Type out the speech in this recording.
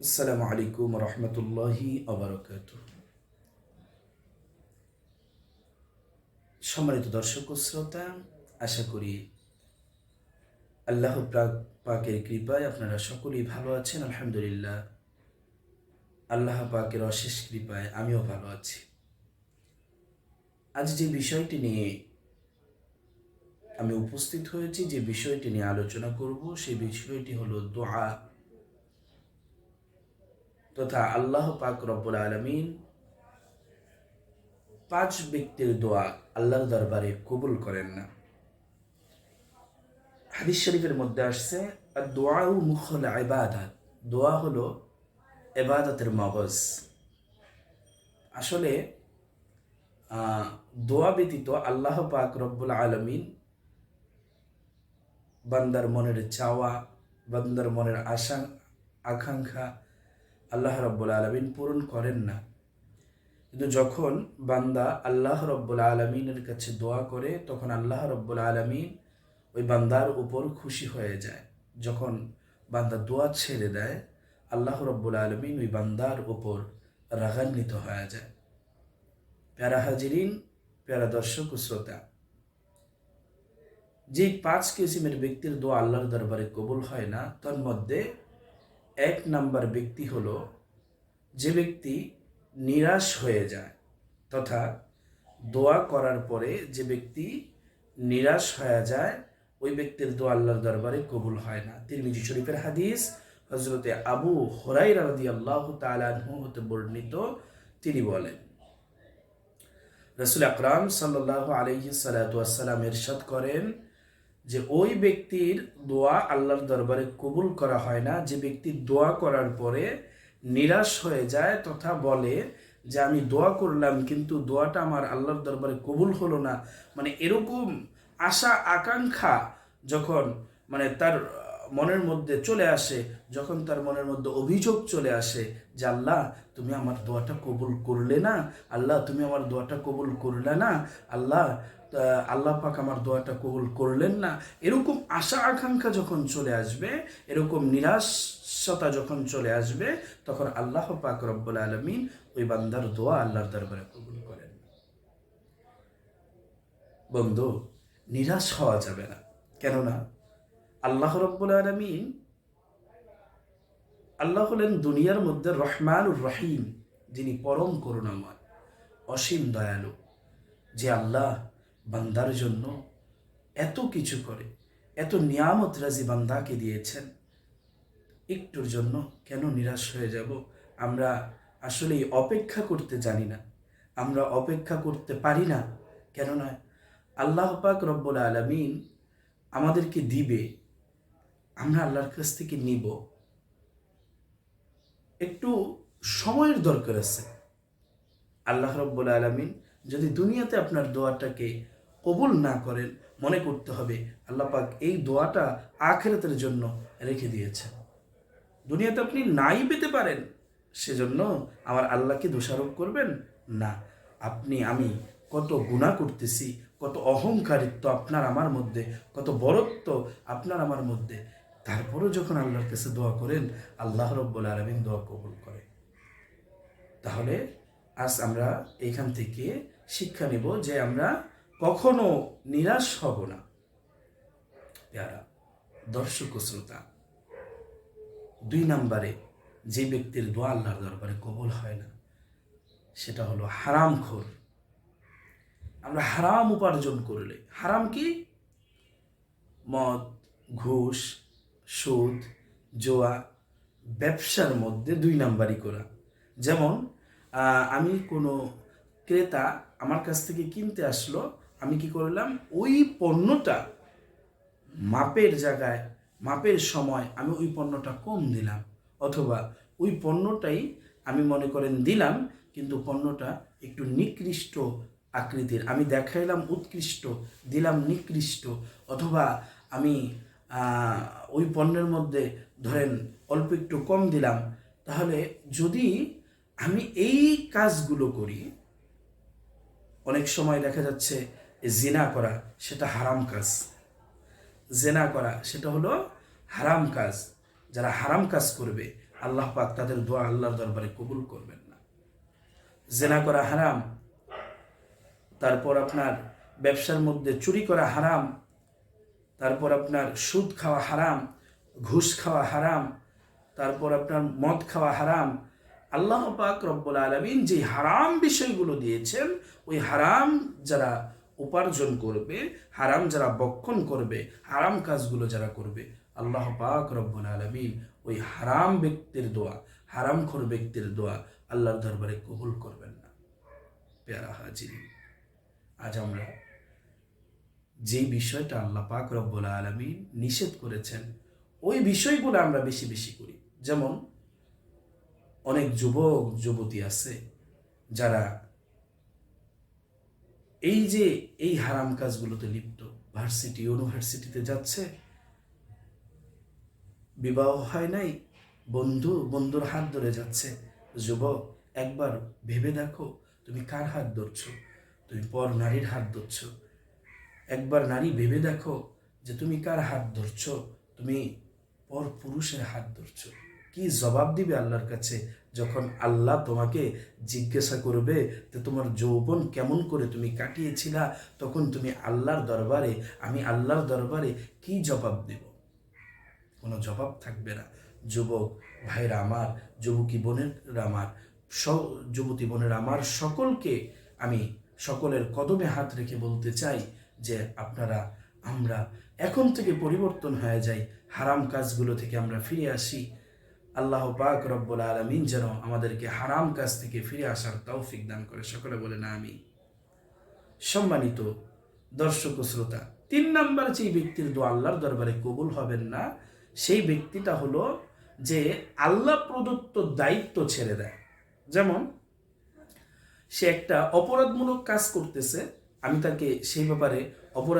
আসসালামু আলাইকুম রহমতুল্লাহি আবরকাত। সম্মানিত দর্শক শ্রোতা, আশা করি আল্লাহ পাকের কৃপায় আপনারা সকলেই ভালো আছেন, আলহামদুলিল্লাহ। আল্লাহ পাকের অশেষ কৃপায় আমিও ভালো আছি। আজ যে বিষয়টি নিয়ে আমি উপস্থিত হয়েছি, যে বিষয়টি নিয়ে আলোচনা করব সেই বিষয়টি হলো দোয়া। তথা আল্লাহ পাক রব্বুল আলমিন পাঁচ ব্যক্তির দোয়া আল্লাহর দরবারে কবুল করেন না। হাদিস শরীফের মধ্যে আসছে আর দোয়াও মুখল ইবাদত দোয়া হলো এবাদতের মগজ। আসলে দোয়া ব্যতীত আল্লাহ পাক রব্বুল আলমিন বান্দার মনের চাওয়া, বান্দার মনের আশা, আকাঙ্ক্ষা আল্লাহ রব্বুল আলমিন পূরণ করেন না। কিন্তু যখন বান্দা আল্লাহ রব্বুল আলমিনের কাছে দোয়া করে, তখন আল্লাহ রব্বুল আলমিন ওই বান্দার উপর খুশি হয়ে যায়। যখন বান্দা দোয়া ছেড়ে দেয়, আল্লাহ রব্বুল আলমিন ওই বান্দার উপর রাগান্বিত হয়ে যায়। প্যারা হাজিরিন, প্যারা দর্শক শ্রোতা যেই পাঁচ কিসিমের ব্যক্তির দোয়া আল্লাহর দরবারে কবুল হয় না, তার মধ্যে এক নাম্বার ব্যক্তি হলো যে ব্যক্তি নিরাশ হয়ে যায় তথা দোয়া করার পরে যে ব্যক্তি নিরাশ হয়ে যায়, ওই ব্যক্তির দোয়া আল্লাহর দরবারে কবুল হয় না। তিরমিজি শরীফের হাদিস হজরতে আবু হরাই রাদি আল্লাহ তালাহু হতে বর্ণিত। তিনি বলেন, রসুল আকরাম সাল্লাহ আলহি সালাতাম এরশাদ করেন যে ওই ব্যক্তির দোয়া আল্লাহর দরবারে কবুল করা হয় না, যে ব্যক্তি দোয়া করার পরে নিরাশ হয়ে যায় তথা বলে যে আমি দোয়া করলাম কিন্তু দোয়াটা আমার আল্লাহর দরবারে কবুল হলো না। মানে এরকম আশা, আকাঙ্ক্ষা যখন মানে তার মনের মধ্যে চলে আসে, যখন তার মনের মধ্যে অভিযোগ চলে আসে যে, আল্লাহ, তুমি আমার দোয়াটা কবুল করলে না? আল্লাহ, তুমি আমার দোয়াটা কবুল করলে না? আল্লাহ আল্লাহ পাক আমার দোয়াটা কবুল করলেন না? এরকম আশা আকাঙ্ক্ষা যখন চলে আসবে, এরকম নিরাশতা যখন চলে আসবে, তখন আল্লাহ পাক রব্বুল আলমিন ওই বান্দার দোয়া আল্লাহর দরবারে কবুল করেন বন্ধু, নিরাশ হওয়া যাবে না। কেননা আল্লাহ রব্বুল আলমিন আল্লাহ হলেন দুনিয়ার মধ্যে রহমানুর রহিম, যিনি পরম করুণাময়, অসীম দয়ালু, যে আল্লাহ বান্দার জন্য এত কিছু করে, এত নিয়ামত রাজি বান্দাকে দিয়েছেন। একটুর জন্য কেন নিরাশ হয়ে যাব? আমরা আসলে অপেক্ষা করতে জানি না, আমরা অপেক্ষা করতে পারি না। কেননা আল্লাহ পাক রব্বুল আলমিন আমাদেরকে দিবে আমরা আল্লাহর কাছ থেকে নিব। একটু সময়ের দরকার আছে। আল্লাহ রব্বুল আলমিন যদি দুনিয়াতে আপনার দোয়াটাকে কবুল না করেন, মনে করতে হবে আল্লাহ পাক এই দোয়াটা আখেরাতের জন্য রেখে দিয়েছেন। দুনিয়াতে আপনি নাই পেতে পারেন, সেজন্য আমার আল্লাহকে দোষারোপ করবেন? না। আপনি, আমি কত গুণা করতেছি, কত অহংকারিত্ব আপনার আমার মধ্যে, কত বরত্ব আপনার আমার মধ্যে তারপরও যখন আল্লাহর কাছে দোয়া করেন, আল্লাহ রব্বুল আলমিন দোয়া কবুল করে। তাহলে আজ আমরা এইখান থেকে শিক্ষা নেব যে আমরা কখনো নিরাশ হব না। পেয়ারা, দর্শক শ্রোতা, দুই নম্বরে যে ব্যক্তির দোয়া আল্লাহর দরবারে কবল হয় না, সেটা হলো হারাম খোর। আমরা হারাম উপার্জন করলে, হারাম কি? মদ, ঘুষ সুদ, জোয়া, ব্যবসার মধ্যে দুই নাম্বারই করা। যেমন আমি কোনো ক্রেতা আমার কাছ থেকে কিনতে আসলো, আমি কি করলাম? ওই পণ্যটা মাপের জায়গায়, মাপের সময় আমি ওই পণ্যটা কম দিলাম। অথবা ওই পণ্যটাই আমি মনে করেন দিলাম, কিন্তু পণ্যটা একটু নিকৃষ্ট আকৃতির। আমি দেখাইলাম উৎকৃষ্ট, দিলাম নিকৃষ্ট। অথবা আমি ওই পণ্যের মধ্যে ধরেন অল্প একটু কম দিলাম, তাহলে যদি আমি এই কাজগুলো করি, অনেক সময় দেখা যাচ্ছে জেনা করা সেটা হারাম কাজ। জেনা করা সেটা হলো হারাম কাজ। যারা হারাম কাজ করবে, আল্লাহ পাক তাদের দোয়া আল্লাহর দরবারে কবুল করবেন না। জেনা করা হারাম, তারপর আপনার ব্যবসার মধ্যে চুরি করা হারাম তারপর আপনার সুদ খাওয়া হারাম, ঘুষ খাওয়া হারাম, তারপর আপনার মদ খাওয়া হারাম। আল্লাহ পাক রব্বুল আলমিন যে হারাম বিষয়গুলো দিয়েছেন, ওই হারাম যারা উপার্জন করবে, হারাম যারা বক্ষণ করবে, হারাম কাজগুলো যারা করবে, আল্লাহ পাক রব্বুল আলমিন ওই হারাম ব্যক্তির দোয়া, হারামখোর ব্যক্তির দোয়া আল্লাহর দরবারে কবুল করবেন না। পেয়ারা হাজির আজ আমরা যে বিষয়টা আল্লাহ পাক রব্বুল আলমিন নিষেধ করেছেন, ওই বিষয়গুলো আমরা বেশি বেশি করি। যেমন, অনেক যুবক, যুবতী আছে যারা এই যে এই হারাম কাজগুলোতে লিপ্ত, ভার্সিটি, ইউনিভার্সিটিতে যাচ্ছে, বিবাহ হয় নাই, বন্ধু, বন্ধুর হাত ধরে যাচ্ছে, যুবক, একবার ভেবে দেখো তুমি কার হাত ধরছো? তুমি পর নারীর হাত ধরছো। একবার নারী ভেবে দেখো যে তুমি কার হাত ধরছো? তুমি পর পুরুষের হাত ধরছো। কি জবাব দিবে আল্লাহর কাছে যখন আল্লাহ তোমাকে জিজ্ঞাসা করবে যে তোমার যৌবন কেমন করে তুমি কাটিয়েছিলা? তখন তুমি আল্লাহর দরবারে, আমি আল্লাহর দরবারে কি জবাব দেব? কোনো জবাব থাকবে না। যুবক ভাইরা আমার যুবকী বোনেরা আমার, স, যুবতী বোনের আমার সকলকে আমি সকলের কদমে হাত রেখে বলতে চাই যে আপনারা, আমরা এখন থেকে পরিবর্তন হয়ে যাই, হারাম কাজগুলো থেকে আমরা ফিরে আসি। আল্লাহ পাক রব্বুল আলমিন যেন আমাদেরকে হারাম কাজ থেকে ফিরে আসার তৌফিক দান করে। সকলে বলে না আমি সম্মানিত দর্শক শ্রোতা, তিন নাম্বার যে ব্যক্তির দোয়া আল্লাহর দরবারে কবুল হবেন না, সেই ব্যক্তিটা হলো যে আল্লাহ প্রদত্ত দায়িত্ব ছেড়ে দেয়। যেমন, সে একটা অপরাধমূলক কাজ করতেছে আমি তাকে সেই ব্যাপারে অপরাধ